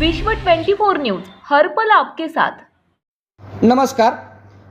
विश्व 24 न्यूज हरपल आपके साथ. नमस्कार.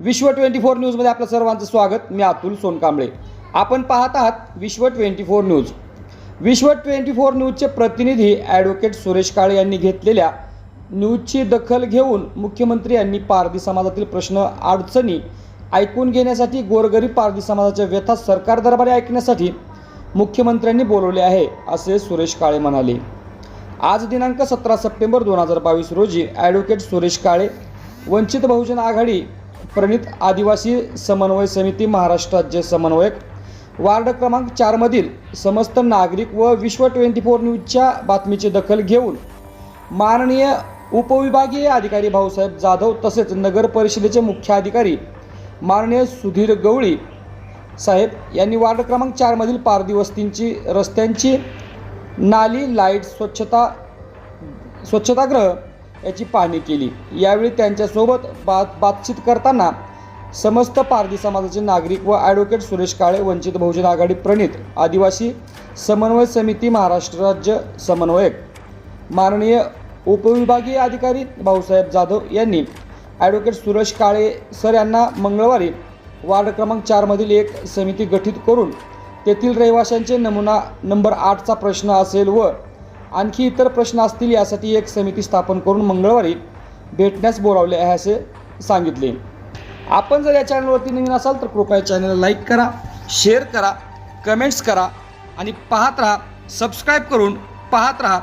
विश्व ट्वेंटी फोर न्यूजमध्ये आपलं सर्वांचं स्वागत. मी अतुल सोनकांबळे. आपण पाहत आहात Vishwa twenty four news. Vishwa twenty four न्यूजचे प्रतिनिधी ॲडव्होकेट सुरेश काळे यांनी घेतलेल्या न्यूजची दखल घेऊन मुख्यमंत्री यांनी पारधी समाजातील प्रश्न अडचणी ऐकून घेण्यासाठी गोरगरीब पारधी समाजाच्या व्यथा सरकार दरबारी ऐकण्यासाठी मुख्यमंत्र्यांनी बोलवले आहे असे सुरेश काळे म्हणाले. आज दिनांक सतरा सप्टेंबर दोन हजार बावीस रोजी ॲडव्होकेट सुरेश काळे वंचित बहुजन आघाडी प्रणित आदिवासी समन्वय समिती महाराष्ट्र राज्य समन्वयक वार्ड क्रमांक चारमधील समस्त नागरिक व विश्व ट्वेंटी फोर न्यूजच्या बातमीची दखल घेऊन माननीय उपविभागीय अधिकारी भाऊसाहेब जाधव तसेच नगर परिषदेचे मुख्य अधिकारी माननीय सुधीर गवळी साहेब यांनी वार्ड क्रमांक चारमधील पारधी वस्तींची रस्त्यांची नाली लाइट स्वच्छता स्वच्छतागृह याची पाहणी केली. यावेळी त्यांच्यासोबत बात बातचीत करताना समस्त पारधी समाजाचे नागरिक व ॲडव्होकेट सुरेश काळे वंचित बहुजन आघाडी प्रणित आदिवासी समन्वय समिती महाराष्ट्र राज्य समन्वयक माननीय उपविभागीय अधिकारी भाऊसाहेब जाधव यांनी ॲडव्होकेट सुरेश काळे सर यांना मंगळवारी वार्ड क्रमांक चारमधील एक समिती गठीत करून तेथील रहिवाशांचे नमुना नंबर आठचा प्रश्न असेल व आणखी इतर प्रश्न असतील यासाठी एक समिती स्थापन करून मंगळवारी भेटण्यास बोलावले आहे असे सांगितले. आपण जर या चॅनलवरती नवीन असाल तर कृपया चॅनलला लाईक करा शेअर करा कमेंट्स करा आणि पाहत राहा सबस्क्राईब करून पाहत राहा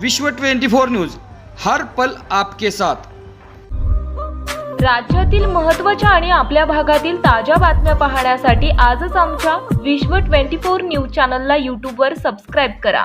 विश्व ट्वेंटी फोर न्यूज. हर पल आपके साथ. राज्यातील महत्त्वाच्या आणि आपल्या भागातील ताज्या बातम्या पाहण्यासाठी आजच आमच्या विश्व 24 न्यूज चॅनलला यूट्यूबवर सबस्क्राईब करा.